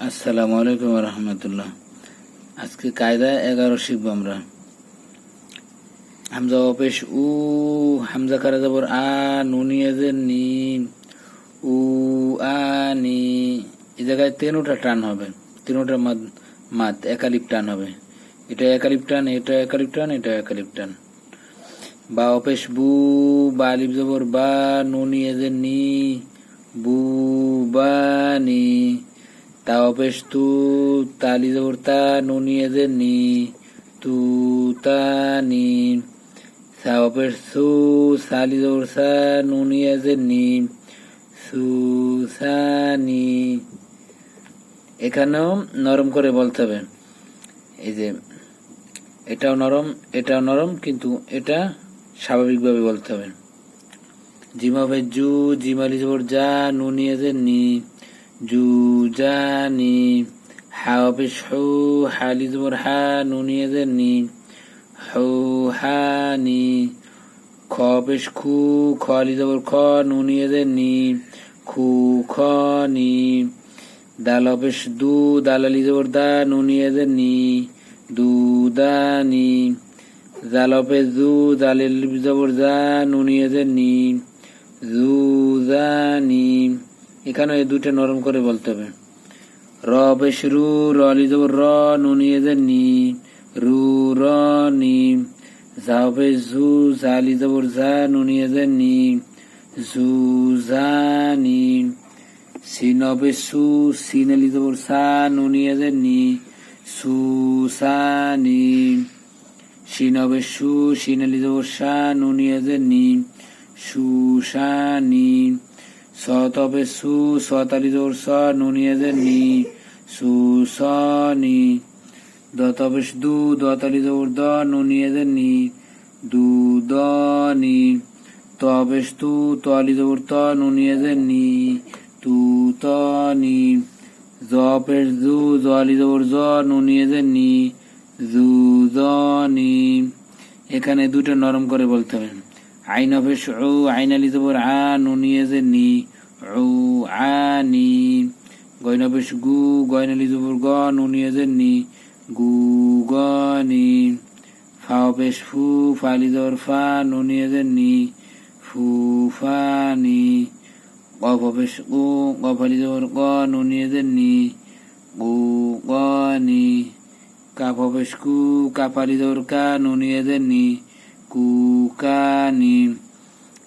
আসসালামু আলাইকুম রহমতুল্লাহ। আজকে কায়দা এগারো শিখব আমরা। হামজা অপেশ, উ, হামজা কারা যাবর আ নুনিয়ে যে নি উ, আ, নি, এই জায়গায় তিনোটা টান হবে। তিনোটা মাত মাত একালিপ টান হবে। এটা একালিপ টান, এটা একালিপ টান, এটা একালিপ টান। বা অপেশ, বু, বা আলিপ যাবর বা নুনিয়ে যে নি, বু, বা, নি নি তু তা নি সা সালি জবর সা নুনি এদের নি সু সা নি এখানেও নরম করে বলতে হবে। এই যে, এটাও নরম এটাও নরম, কিন্তু এটা স্বাভাবিকভাবে বলতে হবে। জিমা ভাই জু জিমালি জবর যা নুনি এদের নি জুজানি হাওয়াবিশ হু হালি জবর হা নুনিয়ে নি হু হানি খবিশ খু খলি জবর খ নুনিয়ে নি খু খনি দালবিশ দু দালালি জবর দা নুনিয়ে নি দুদানি জালপে জু জালিল জবর জা নুনিয়ে এখানে এই দুইটা নরম করে বলতে হবে। র বেশ রু রলি দেব র নুনিয়ে যে নি, রু, র, নি ঝু ঝালি দেব ঝা নুনিয়ে যে, নি ঝু ঝা নি সিন বেশ সু সিনালি দেব সা নুনিয়ে যে নি, সু, সা, নি সিন সু সিনালি দেব সা নুনিয়ে যে নি, সু, সা, নি স তবে সু সতালি জোর স নুনিয়ে যে নি সু স নি দ তবে দু দতালি জোর দ নুনিয়ে যে নি দু দ নি তবে তু তলি জোর ত নুনিয়ে যে নি তু ত নি জ পেশ জু জলি জোর জ নুনিয়ে যে নি জু জ নি এখানে দুটো নরম করে বলতে হবে। আইন অফিস আইন আলি জবর আ নুনিয়ে যে নি আনি গয়ন অফিস গু গয়ন আলি জবর গ নুনিয়ে নি। গু গনি। ফা অফিস ফু ফালি জবর ফা নুনিয়ে নি। ফু ফানি। গফ অফিস গু গফালি জবর গ নুনিয়ে নি। গু গনি। কাপ অফিস কু কাপালি জবর কা নুনিয়ে নি। কুকানি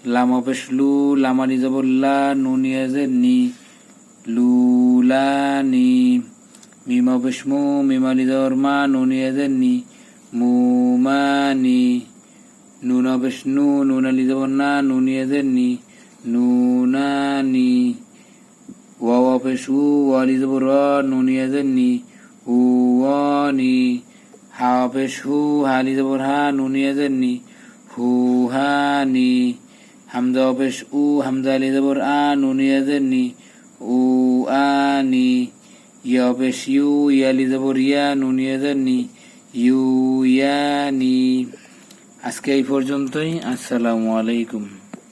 লামা পেশলু লামানি জবল্লা নুনিয়া জেননি লুলানি মিমা পেশমু মিমালি জবরমা নুনিয়া জেননি মুমানি নুনা পেশনু নুনালি জবন্না নুনিয়া জেননি নুনানি ওয়াওয়া পেশু ওয়ালি জবর নুনিয়া জেননি উওয়ানি হাওয়া পেশ হু হালি জবর হা নুনিয়া জেননি হুহানি হামজা অপেশ, উ হামজা আলি জবর, আ নুনিয়া নি উ নি, ইয়া অপেশ, ইউ ইয়ালি জবর, ইয়া নুনিয়া নি ইউ ইয়ানি আজকে এই পর্যন্তই, আসসালামু আলাইকুম।